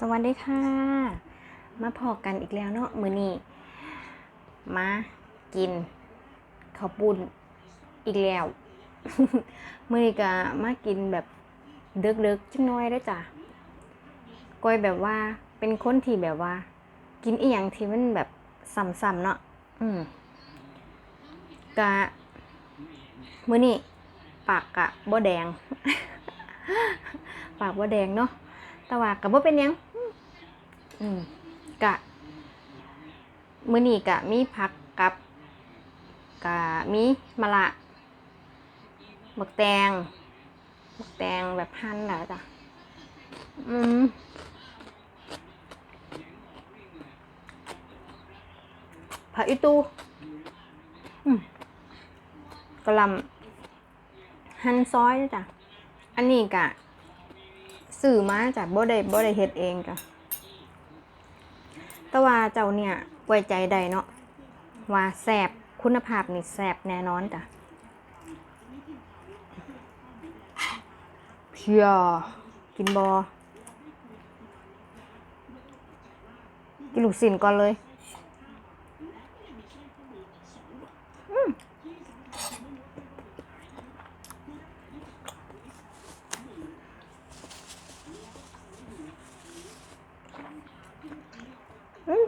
สวัสดีค่ะ มาพอกันอีกแล้วเนาะมื้อนี้มากินข้าวปุ้นอีกแล้ว มื้อนี้ก็มากินแบบเดึกๆจังน้อยเด้อจ้ะก้อยแบบว่าเป็นคนที่แบบว่า กินอีหยังที่มันแบบซ้ำๆเนาะอืมกะมื้อนี้ปากกะบ่แดง ปากบ่แดงเนาะแต่ว่าก็บ่เป็นหยัง อืมกะมื้อนี้กะมีผักกับกะมีมะละบักแตงบักแตงแบบหั่นแล้วจ้ะ อืมผักอีตูอืมกะลำหั่นซอยจ้ะ อันนี้กะซื้อมาจากบ่ได้บ่ได้เฮ็ดเองจ้ะ แต่ว่าเจ้าเนี่ยไว้ใจได้เนาะว่าแสบคุณภาพนี่แสบแน่นอนจ้ะเพียกินบอกินลูกสินก่อนเลยอืมอืม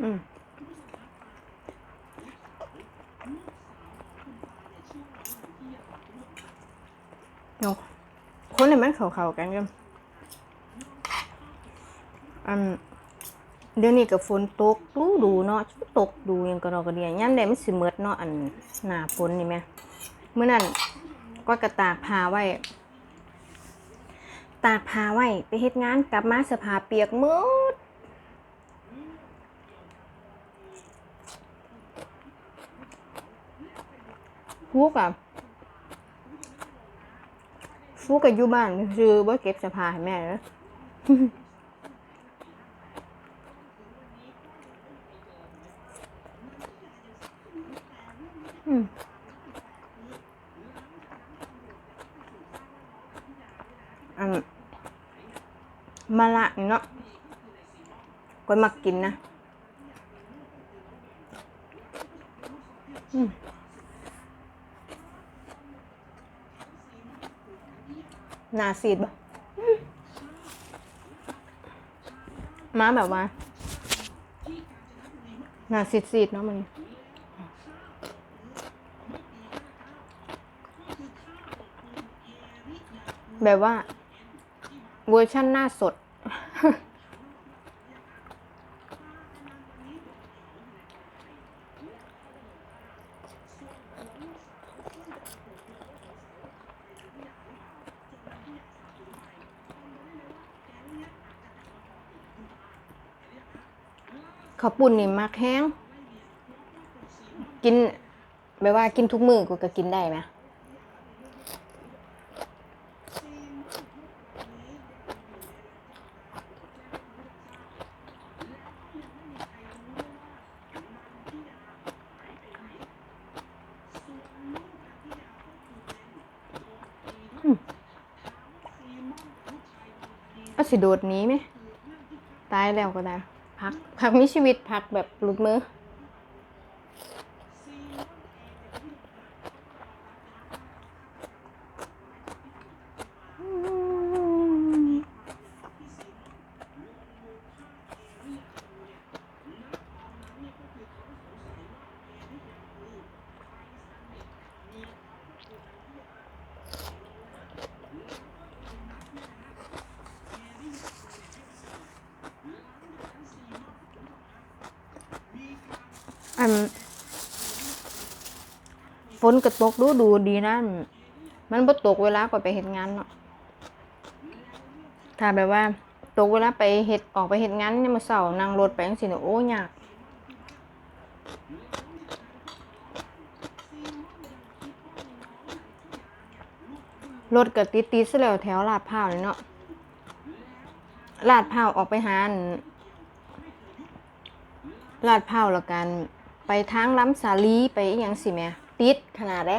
อืมเนาะคนเนี่ยมันเขาๆกันกันอันเดี๋ยวนี้กับฝนตกดูดูเนาะตกดูยังก็ดอกกระเดียย่ำใดมันสิเมิดเนาะอันหนาฝนนี่แหม่เมื่อนั้นก็กระตากผ้าไว้ ตากผ้าไว้ไปเฮ็ดงานกลับมาสื้อผ้าเปียกมืด ฟูกอะฟูกกับยูบ้านคือบ่เก็บสื้อผ้าให้แม่เด้ออืมอันมะละเนาะก็มักกินนะ อืม นาซีดบ่มาแบบว่าหนาซีดซีดๆเนาะมันแบบว่า เวอร์ชั่นหน้าสด ข้าวปุ่นนี่มักแห้ง กินแบบว่ากินทุกมือกูก็กินได้ไหมก็สิโดดหนี้ไหม ตายแล้วก็ได้ พัก พักมีชีวิตพักแบบหลุดมือ นฝนกระตกดูดูดีนะ มันบ่ตกเวลาก่อไปเฮ็ดงานเนาะถ้าแบบว่า ตกเวลาไปเฮ็ดออกไปเฮ็ดงานเนี่ยมาเสาร์นั่งรถไปจังซี่เนี่ยโอ้ยากรถก็ติดติดซะแล้วแถวลาดพร้าวนี่เนาะลาดพร้าวออกไปหานลาดพร้าวแล้วกัน ไปทางล้ำสาลีไปอหยังสิแม่ติดขนาดเด้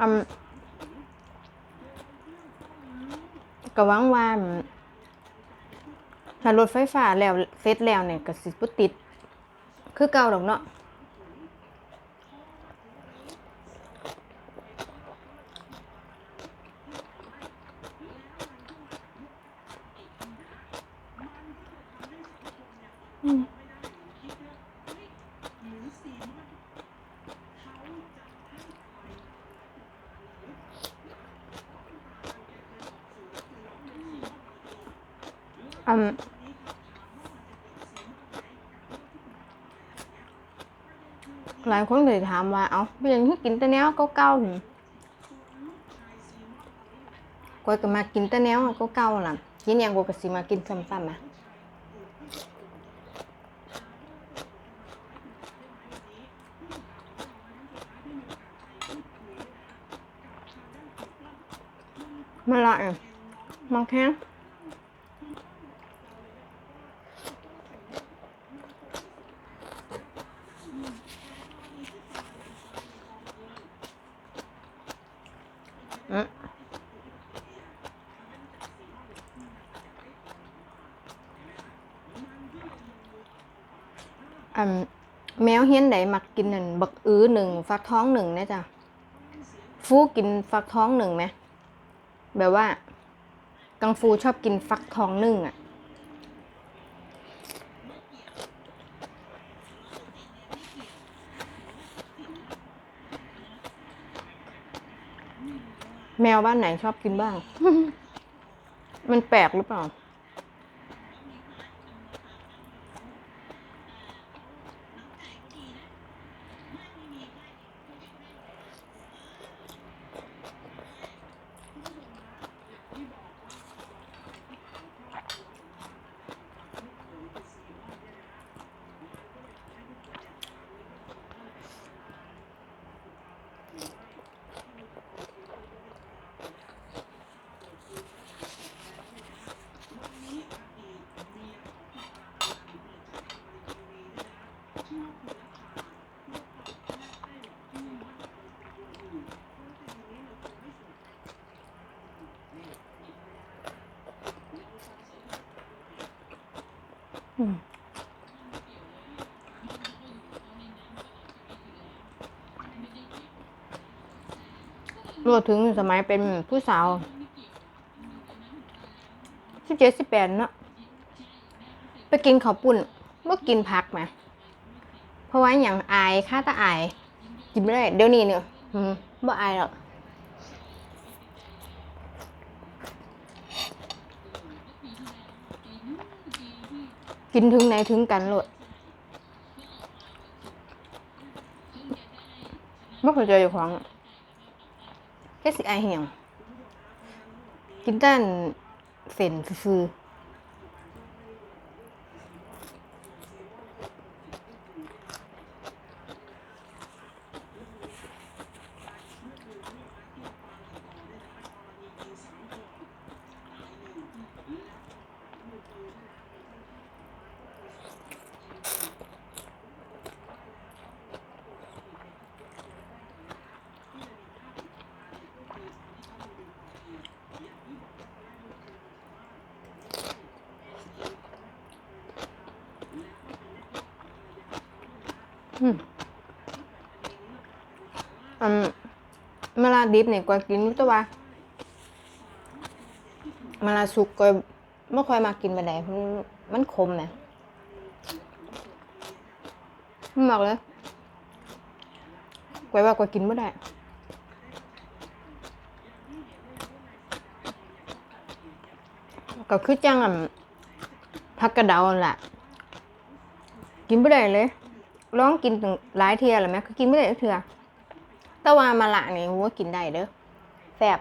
อืมก็หวังว่าถ้ารถไฟฟ้าแล้วเสร็จแล้วเนี่ยก็สิบ่ติด คือเก่าดอกเนาะ อืมหลายคนเลยถามว่า เอาเป็นยังที่กินแต่แนวเก่าๆนี่กวยก็มากินแต่แนวเก่าๆล่ะกินหยังกวยก็สิมากินซ้ำๆอะมาละอะมาแค่อืม อันแมวเฮียนไหนมักกินนั่นบักอื้อหนึ่งฟักท้องหนึ่งนะจ๊ะฟูกินฟักท้องหนึ่งไหมแบบว่า กังฟูชอบกินฟักทองนึ่งอะแมวบ้านไหนชอบกินบ้าง มันแปลกหรือเปล่า รวมถึงสมัยเป็นผู้สาวสิบเจ็ดสิบแปดเนาะไปกินข้าวปุ้นเมื่อกินผักไหมเพราะว่าอย่างอายค่าตาอาย กินไม่ได้ เดี๋ยวนี้เนี่ยอืมบ่อายหรอกกินถึงไหนถึงกันโลดไม่เคยเจออยู่ของ แค่สิไอเหี่ยงกินด้านเส้นซื้อ อืมอืมเวลาดิบเนี่ยก็กินอยู่แต่ว่าเวลาสุกก็ไม่ค่อยมากินไปไหนมันขมนะไม่มักเลยกวว่าก็กินไม่ได้ก็คือจังอะผักกระเดาแหละกินไม่ได้เลย ร้องกินถึงหลายเทียหรือไหมคือกินไม่ได้เทือตะวามาละนี่ว่ากินได้เด้อแซ่บ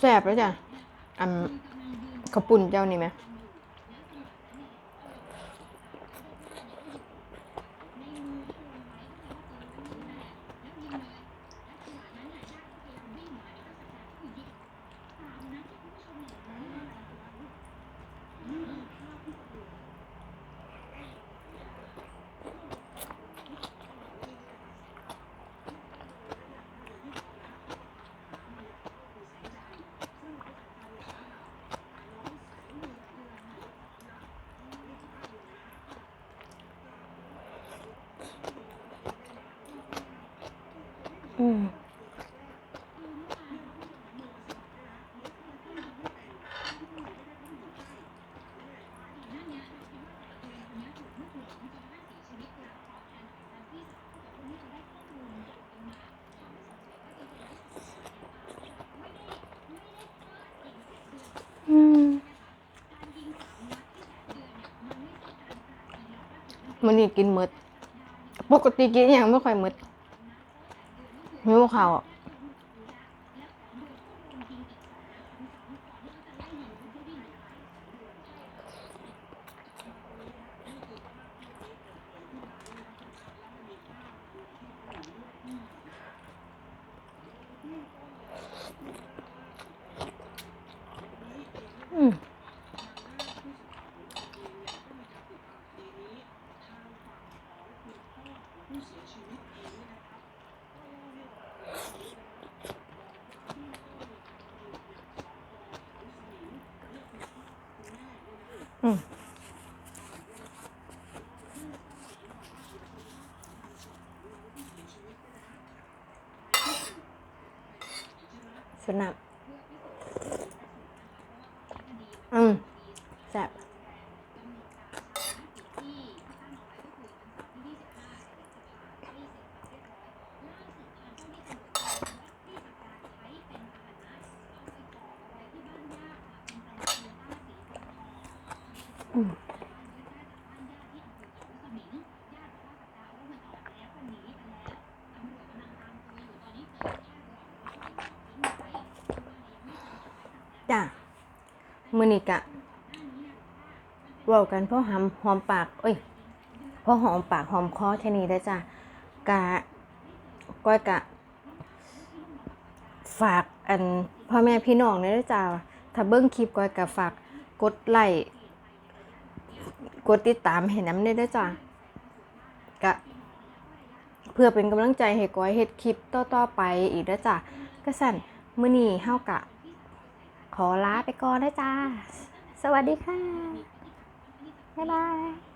แสบแล้วจ้ะ อันข้าวปุ่นเจ้านี่ไหม อืมอืมมันนี่กินหมด ปกติกินอย่างไม่ค่อยหมด หิวข้าวอะอืม อืม สนับอืมแซ่บจ้ะ มือนี่กะว้ากันเพราะหอมหอมปากเอ้ยเพราะหอมปากหอมคอแค่นี้ได้จ้ะกะก้อยกะ ฝากอันพ่อแม่พี่น้องเนี่ยด้จ้าถ้าเบิ้งคลิปก้อยกะฝากกดไลค์กดติดตามให้น้ำเนี่ยด้วยจ้ากะเพื่อเป็นกำลังใจให้ก้อยเฮ็ดคลิปต่อๆไปอีกด้วยจ้ะก็สั่นมื้อนี้เฮากะ ขอลาไปก่อนนะจ้า สวัสดีค่ะ บ๊ายบาย